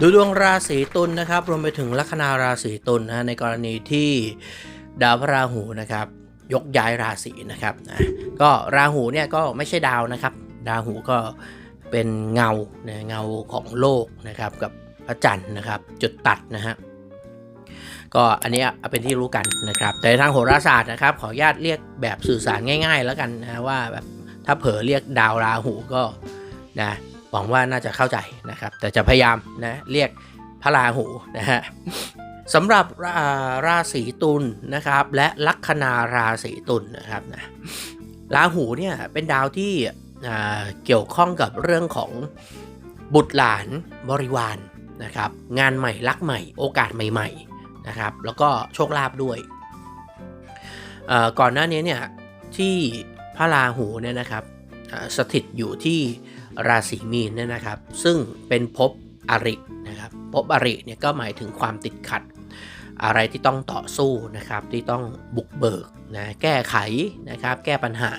ดูดวงราศีตุลนะครับ รวมไปถึงลัคนาราศีตุลนะในกรณีที่ดาวพระราหูนะครับ ยกย้ายราศีนะครับนะก็ราหูเนี่ยก็ไม่ใช่ดาวนะครับ ราหูก็เป็นเงานะเงาของโลกนะครับกับพระจันทร์นะครับ จุดตัดนะฮะก็อันนี้เป็นที่รู้กันนะครับ แต่ทางโหราศาสตร์นะครับ ขออนุญาตเรียกแบบสื่อสารง่าย ๆ แล้วกันนะว่าแบบถ้าเผลอเรียกดาวราหูก็นะ หวังว่าน่าจะเข้าใจนะครับ แต่จะพยายามนะเรียกพระราหูนะฮะสำหรับราศีตุลนะครับ และลัคนาราศีตุลนะครับนะราหูเนี่ยเป็นดาวที่เกี่ยวข้องกับเรื่องของบุตรหลานบริวารนะครับ งานใหม่รักใหม่ โอกาสใหม่ๆนะครับ แล้วก็โชคลาภด้วยก่อนหน้านี้เนี่ยที่พระราหูเนี่ยนะครับ สถิตอยู่ที่ราศีมีนเนี่ยนะครับ ซึ่งเป็นภพอรินะครับภพอริเนี่ยก็หมายถึงความติดขัด อะไรที่ต้องต่อสู้นะครับ ที่ต้องบุกเบิกนะแก้ไขนะครับ แก้ปัญหา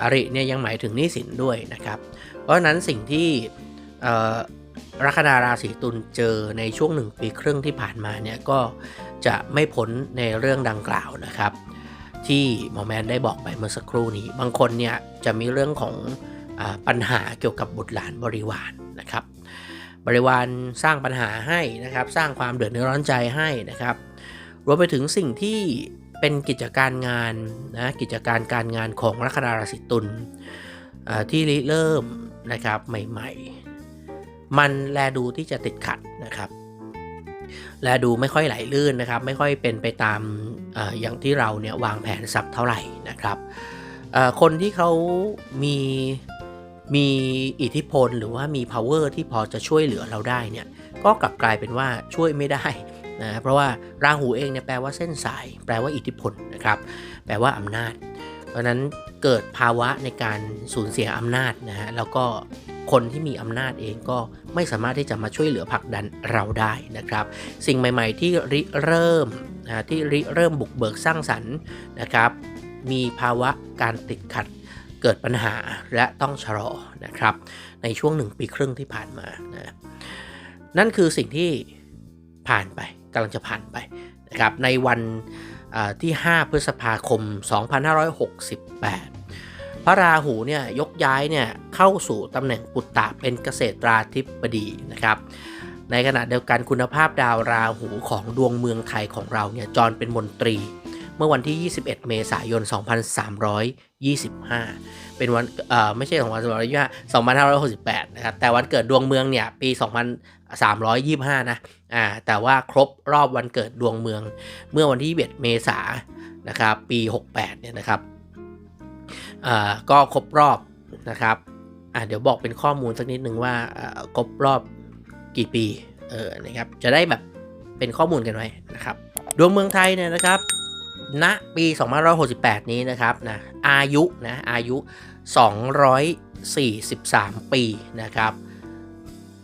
อริเนี่ยยังหมายถึงหนี้สินด้วยนะครับ เพราะฉะนั้นสิ่งที่เอ่อลัคนาราศีตุลเจอในช่วงหนึ่งปีครึ่งที่ผ่านมาเนี่ยก็จะไม่พ้นในเรื่องดังกล่าวนะครับ ที่หมอแมนได้บอกไปเมื่อสักครู่นี้ บางคนเนี่ยจะมีเรื่องของอปัญหาเกี่ยวกับบุตรหลานบริวารนะครับ บริวารสร้างปัญหาให้นะครับ สร้างความเดือดร้อนใจให้นะครับ รวมไปถึงสิ่งที่เป็นกิจการงานนะกิจการการงานของลัคนาราศีตุลที่ริเริ่มนะครับใหม่ ๆ มันแลดูที่จะติดขัดนะครับ และดูไม่ค่อยไหลลื่นนะครับ ไม่ค่อยเป็นไปตามออย่างที่เราเนี่ยวางแผนสักเท่าไหร่นะครับ คนที่เขามีมีอิทธิพลหรือว่ามี power ที่พอจะช่วยเหลือเราได้เนี่ยก็กลับกลายเป็นว่าช่วยไม่ได้นะเพราะว่าราหูเองเนี่ยแปลว่าเส้นสาย แปลว่าอิทธิพลนะครับ แปลว่าอำนาจ เพราะฉะนั้นเกิดภาวะในการสูญเสียอำนาจนะฮะแล้วก็ คนที่มีอำนาจเองก็ไม่สามารถที่จะมาช่วยเหลือผลักดันเราได้นะครับ สิ่งใหม่ ๆ ที่ริเริ่มนะที่ริเริ่มบุกเบิกสร้างสรรค์นะครับ มีภาวะการติดขัดเกิดปัญหาและต้องชะลอนะครับ ในช่วงหนึ่งปีครึ่งที่ผ่านมานะนั่นคือสิ่งที่ผ่านไปกำลังจะผ่านไปนะครับในวันที่ 5 พฤษภาคม 2568 พระราหูเนี่ยยกย้ายเนี่ยเข้าสู่ตำแหน่งปุตตะเป็นเกษตราธิบดีนะครับ ในขณะเดียวกันคุณภาพดาวราหูของดวงเมืองไทยของเราเนี่ยจรเป็นมนตรี เมื่อวันที่ 21 เมษายน 2325 เป็นวันเอ่อไม่ใช่2325 2568 นะครับ แต่วันเกิดดวงเมืองเนี่ยปี 2325 นะอ่าแต่ว่าครบรอบวันเกิดดวงเมือง เมื่อวันที่21เมษายนนะครับปี 68 เนี่ยนะครับ ก็ครบรอบนะครับเดี๋ยวบอกเป็นข้อมูลสักนิดหนึ่งว่าครบรอบกี่ปีเออนะครับจะได้แบบเป็นข้อมูลกันไว้นะครับ ดวงเมืองไทยเนี่ยนะครับณปี 2568 นี้นะครับนะอายุนะอายุ 243 ปีนะครับ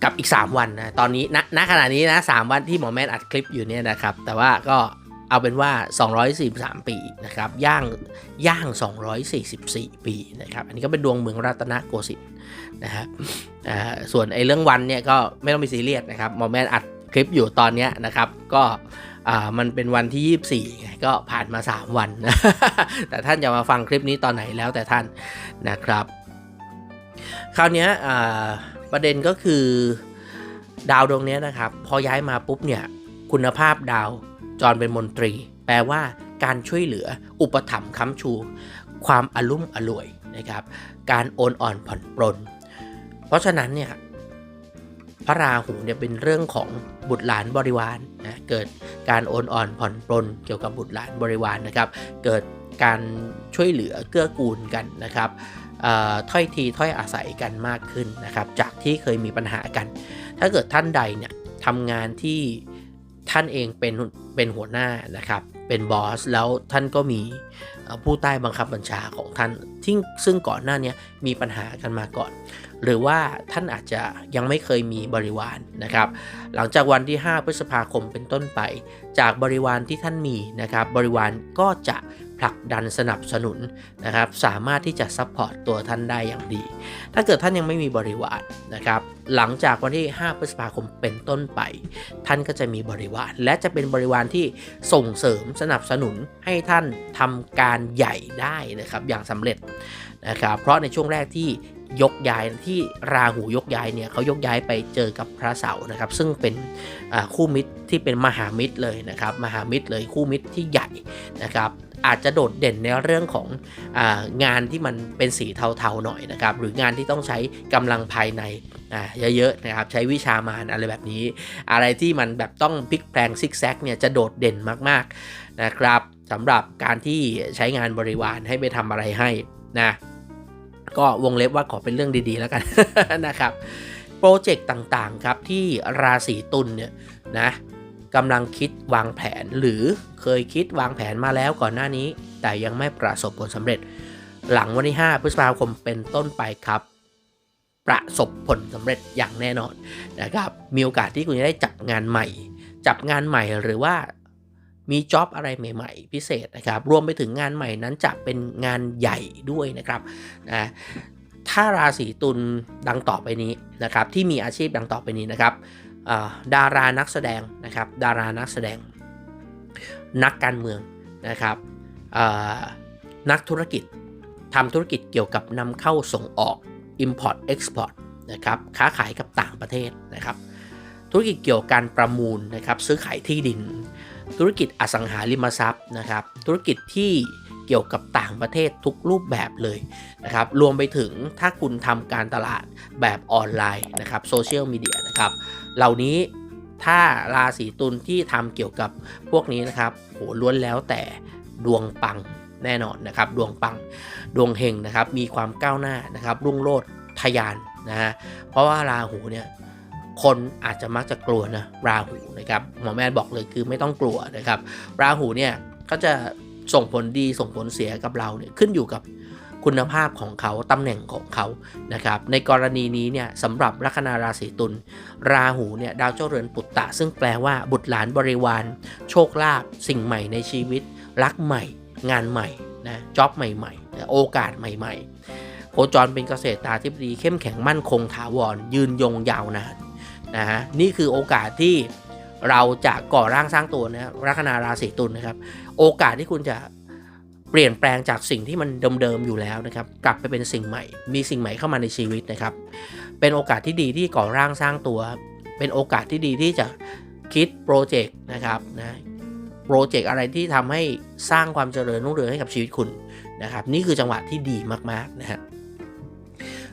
กับอีก 3 วันนะตอนนี้ณณขณะนี้นะ3วันที่หมอแมนอัดคลิปอยู่เนี่ยนะครับ แต่ว่าก็ เอาเป็นว่า 243 ปีนะครับย่างย่าง 244 ปีนะครับอันนี้ก็เป็นดวงเมืองรัตนโกสินทร์นะฮะส่วนไอ้เรื่องวันเนี่ยก็ไม่ต้องไปซีเรียสนะครับมอแมนอัดคลิปอยู่ตอนเนี้ยนะครับก็อ่ามันเป็นวันที่ 24ไงก็ผ่านมา 3 วันนะแต่ท่านจะมาฟังคลิปนี้ตอนไหนแล้วแต่ท่านนะครับ คราวนี้อ่าประเด็นก็คือดาวดวงนี้นะครับ พอย้ายมาปุ๊บเนี่ยคุณภาพดาว จอรเป็นมนตรี แปลว่าการช่วยเหลือ อุปถัมภ์ค้ำชู ความอลุ่มอล่วยนะครับ การโอนอ่อนผ่อนปลน เพราะฉะนั้นเนี่ยพระราหูเนี่ยเป็นเรื่องของบุตรหลานบริวารนะเกิดการโอนอ่อนผ่อนปลนเกี่ยวกับบุตรหลานบริวารนะครับ เกิดการช่วยเหลือเกื้อกูลกันนะครับถ้อยทีถ้อยอาศัยกันมากขึ้นนะครับ จากที่เคยมีปัญหากัน ถ้าเกิดท่านใดเนี่ยทำงานที่ ท่านเองเป็นเป็นหัวหน้านะครับ เป็นบอส แล้วท่านก็มีผู้ใต้บังคับบัญชาของท่านที่ซึ่งก่อนหน้านี้มีปัญหากันมาก่อน หรือว่าท่านอาจจะยังไม่เคยมีบริวารนะครับ หลังจากวันที่ 5 พฤษภาคมเป็นต้นไป จากบริวารที่ท่านมีนะครับ บริวารก็จะ ผลักดันสนับสนุนนะครับสามารถที่จะซัพพอร์ตตัวท่านได้อย่างดี ถ้าเกิดท่านยังไม่มีบริวารนะครับหลังจากวันที่ 5 พฤษภาคมเป็นต้นไป ท่านก็จะมีบริวาร และจะเป็นบริวารที่ส่งเสริมสนับสนุนให้ท่านทำการใหญ่ได้นะครับอย่างสำเร็จนะครับเพราะในช่วงแรกที่ยกย้ายที่ราหูยกย้ายเนี่ยเขายกย้ายไปเจอกับพระเสาร์นะครับซึ่งเป็นคู่มิตรที่เป็นมหามิตรเลยนะครับมหามิตรเลยคู่มิตรที่ใหญ่นะครับ อาจจะโดดเด่นในเรื่องขององานที่มันเป็นสีเทาๆหน่อยนะครับ หรืองานที่ต้องใช้กำลังภายในเยอะๆนะครับ ใช้วิชามารอะไรแบบนี้ อะไรที่มันแบบต้องพลิกแปลงซิกแซกเนี่ยจะโดดเด่นมากๆนะครับสำหรับการที่ใช้งานบริวารให้ไปทำอะไรให้นะก็วงเล็บว่าขอเป็นเรื่องดีๆแล้วกันนะครับ โปรเจกต์ต่างๆครับที่ราศีตุลเนี่ยนะ กำลังคิดวางแผนหรือเคยคิดวางแผนมาแล้วก่อนหน้านี้ แต่ยังไม่ประสบผลสำเร็จ หลังวันที่ 5 พฤษภาคมเป็นต้นไปครับ ประสบผลสำเร็จอย่างแน่นอนนะครับมีโอกาสที่คุณจะได้จับงานใหม่ จับงานใหม่หรือว่ามีจ็อบอะไรใหม่ๆ พิเศษนะครับรวมไปถึงงานใหม่นั้นจะเป็นงานใหญ่ด้วยนะครับนะถ้าราศีตุลดังต่อไปนี้นะครับที่มีอาชีพดังต่อไปนี้นะครับ ดารานักแสดงนะครับดารานักแสดง นักการเมืองนะครับนักธุรกิจทำธุรกิจเกี่ยวกับนำเข้าส่งออก Import Export นะครับค้าขายกับต่างประเทศนะครับ ธุรกิจเกี่ยวกับการประมูลนะครับซื้อขายที่ดิน ธุรกิจอสังหาริมทรัพย์นะครับ ธุรกิจที่เกี่ยวกับต่างประเทศทุกรูปแบบเลยนะครับ รวมไปถึงถ้าคุณทำการตลาดแบบออนไลน์นะครับโซเชียลมีเดียนะครับ เหล่านี้ถ้าราศีตุลที่ทำเกี่ยวกับพวกนี้นะครับโหล้วนแล้วแต่ดวงปังแน่นอนนะครับ ดวงปังดวงเฮงนะครับ มีความก้าวหน้านะครับ รุ่งโรจน์ทะยานนะฮะเพราะว่าราหูเนี่ยคนอาจจะมักจะกลัวนะราหูนะครับหมอแม่บอกเลยคือไม่ต้องกลัวนะครับ ราหูเนี่ยก็จะส่งผลดีส่งผลเสียกับเราเนี่ยขึ้นอยู่กับ คุณภาพของเขาตำแหน่งของเขานะครับในกรณีนี้เนี่ยสำหรับลัคนาราศีตุลราหูเนี่ยดาวเจ้าเรือนปุตตะ ซึ่งแปลว่าบุตรหลานบริวาร โชคลาภสิ่งใหม่ในชีวิต รักใหม่ งานใหม่นะจ็อบใหม่ๆ โอกาสใหม่ ๆ โคจรเป็นเกษตรตาธิบดีเข้มแข็งมั่นคงถาวร ยืนยงยาวนานนะฮะนี่คือโอกาสที่เราจะก่อร่างสร้างตัวนะลัคนาราศีตุลนะครับ โอกาสที่คุณจะ เปลี่ยนแปลงจากสิ่งที่มันเดิมๆอยู่แล้วนะครับ กลับไปเป็นสิ่งใหม่ มีสิ่งใหม่เข้ามาในชีวิตนะครับ เป็นโอกาสที่ดีที่ก่อร่างสร้างตัว เป็นโอกาสที่ดีที่จะคิดโปรเจกต์นะครับนะโปรเจกต์อะไรที่ทำให้สร้างความเจริญรุ่งเรืองให้กับชีวิตคุณนะครับ นี่คือจังหวะที่ดีมากๆนะฮะ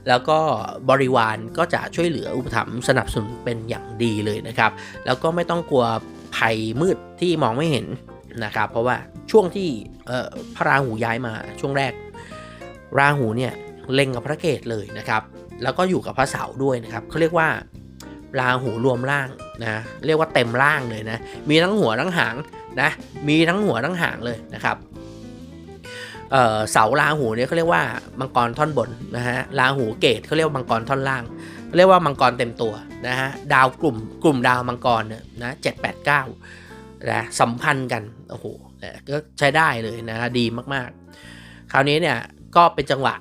แล้วก็บริวารก็จะช่วยเหลืออุปถัมภ์สนับสนุนเป็นอย่างดีเลยนะครับ แล้วก็ไม่ต้องกลัวภัยมืดที่มองไม่เห็น นะครับ เพราะว่าช่วงที่พระราหูย้ายมาช่วงแรก ราหูเนี่ยเล็งกับพระเกตเลยนะครับ แล้วก็อยู่กับพระเสาร์ด้วยนะครับเขาเรียกว่าราหูรวมร่างนะเรียกว่าเต็มร่างเลยนะมีทั้งหัวทั้งหางนะมีทั้งหัวทั้งหางเลยนะครับเเสาราหูเนี่ยเขาเรียกว่ามังกรท่อนบนนะฮะราหูเกตเขาเรียกว่ามังกรท่อนล่างเรียกว่ามังกรเต็มตัวนะฮะดาวกลุ่มกลุ่มดาวมังกรเนี่ยนะเจ็ดแปดเก้า นะสัมพันธ์กันโอ้โหก็ใช้ได้เลยนะดีมากๆ คราวนี้เนี่ยก็เป็นจังหวะ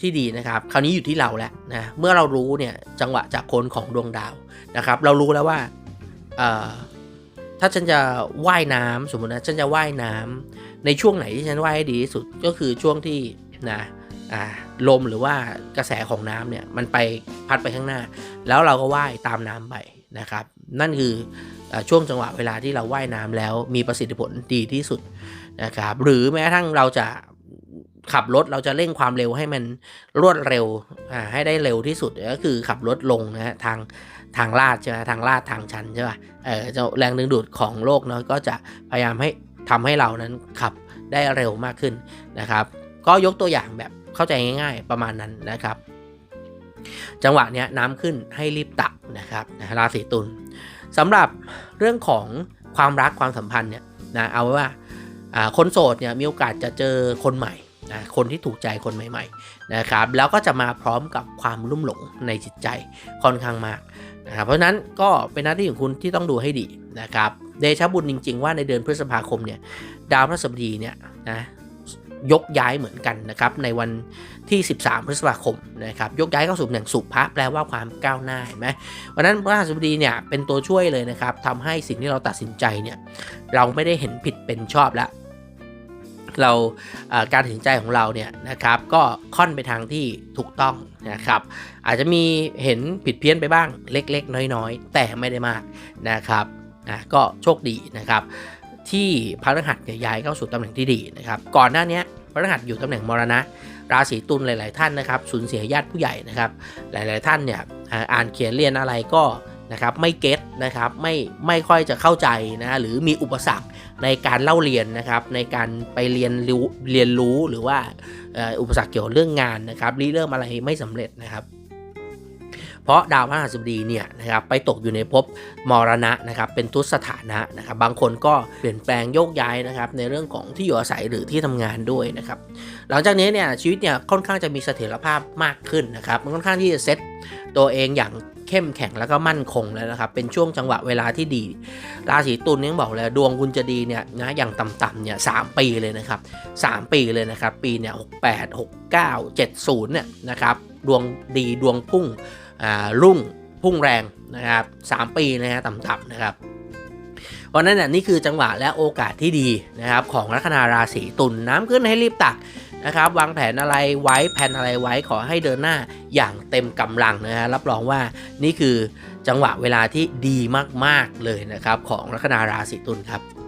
ที่ดีนะครับคราวนี้อยู่ที่เราแล้วนะเมื่อเรารู้เนี่ยจังหวะจากโคนของดวงดาวนะครับ เรารู้แล้วว่าถ้าฉันจะว่ายน้ำสมมตินะฉันจะว่ายน้ำในช่วงไหนที่ฉันว่ายให้ดีที่สุดก็คือช่วงที่นะลมหรือว่ากระแสของน้ำเนี่ยมันไปพัดไปข้างหน้า แล้วเราก็ว่ายตามน้ำไปนะครับ นั่นคือ ช่วงจังหวะเวลาที่เราว่ายน้ำแล้วมีประสิทธิผลดีที่สุดนะครับหรือแม้กระทั่งเราจะขับรถเราจะเร่งความเร็วให้มันรวดเร็วให้ได้เร็วที่สุดก็คือขับรถลงนะฮะทางทางลาดใช่ไหมทางลาดทางชันใช่ป่ะเออแรงดึงดูดของโลกเนาะก็จะพยายามให้ทำให้เรานั้นขับได้เร็วมากขึ้นนะครับ ก็ยกตัวอย่างแบบเข้าใจง่าย ๆ ประมาณนั้นนะครับ จังหวะเนี้ยน้ำขึ้นให้รีบตักนะครับราศีตุล สำหรับเรื่องของความรักความสัมพันธ์เนี่ยนะเอาไว้ว่าคนโสดเนี่ยมีโอกาสจะเจอคนใหม่นะคนที่ถูกใจคนใหม่ๆนะครับแล้วก็จะมาพร้อมกับความลุ่มหลงในจิตใจค่อนข้างมากนะครับเพราะฉะนั้นก็เป็นหน้าที่ของคุณที่ต้องดูให้ดีนะครับเดชบุญจริง ๆ ว่าในเดือนพฤษภาคมเนี่ยดาวพฤหัสบดีเนี่ยนะ ยกย้ายเหมือนกันนะครับในวันที่ 13 พฤษภาคมนะครับยกย้ายเข้าสู่ตำแหน่งสุภะแปลว่าความก้าวหน้าเห็นไหมวันนั้นพระราชบดีเนี่ยเป็นตัวช่วยเลยนะครับทำให้สิ่งที่เราตัดสินใจเนี่ยเราไม่ได้เห็นผิดเป็นชอบแล้วเราการตัดสินใจของเราเนี่ยนะครับก็ค่อนไปทางที่ถูกต้องนะครับอาจจะมีเห็นผิดเพี้ยนไปบ้างเล็กๆ น้อยๆ แต่ไม่ได้มากนะครับอะก็โชคดีนะครับ ที่พระรหัสยย้ายเข้าสู่ตำแหน่งที่ดีนะครับ ก่อนหน้านี้พระรหัสอยู่ตำแหน่งมรณะ ราศีตุลหลาย ๆ ท่านนะครับสูญเสียญาติผู้ใหญ่นะครับ หลาย ๆ ท่านเนี่ยอ่านเขียนเรียนอะไรก็นะครับไม่เก็ตนะครับไม่ไม่ค่อยจะเข้าใจนะหรือมีอุปสรรคในการเล่าเรียนนะครับในการไปเรียนรู้เรียนรู้หรือว่าอุปสรรคเกี่ยวกับเรื่องงานนะครับริเริ่มอะไรไม่สำเร็จนะครับ ราะดาวพฤหัสบดีเนี่ยนะครับไปตกอยู่ในภพมรณะนะครับเป็นทุตสถานะนะครับบางคนก็เปลี่ยนแปลงโยกย้ายนะครับในเรื่องของที่อยู่อาศัยหรือที่ทำงานด้วยนะครับหลังจากนี้เนี่ยชีวิตเนี่ยค่อนข้างจะมีเสถียรภาพมากขึ้นนะครับมันค่อนข้างที่จะเซตตัวเองอย่างเข้มแข็งแล้วก็มั่นคงแล้วนะครับ เป็นช่วงจังหวะเวลาที่ดี ราศีตุลเนี่ยบอกเลยดวงคุณจะดีเนี่ยนะอย่างต่ำๆเนี่ยสามปีเลยนะครับ 3 ปีเลยนะครับ ปีเนี่ยหกแปดหกเก้าเจ็ดศูนย์เนี่ยนะครับดวงดีดวงพุ่ง รุ่งพุ่งแรงนะครับสามปีนะฮะต่ำๆนะครับเพราะนั้นนี่ยนี่คือจังหวะและโอกาสที่ดีนะครับของลัคนาราศีตุลน้ำขึ้นให้รีบตักนะครับวางแผนอะไรไว้แผนอะไรไว้ขอให้เดินหน้าอย่างเต็มกำลังนะฮะรับรองว่านี่คือจังหวะเวลาที่ดีมากๆเลยนะครับของลัคนาราศีตุลครับ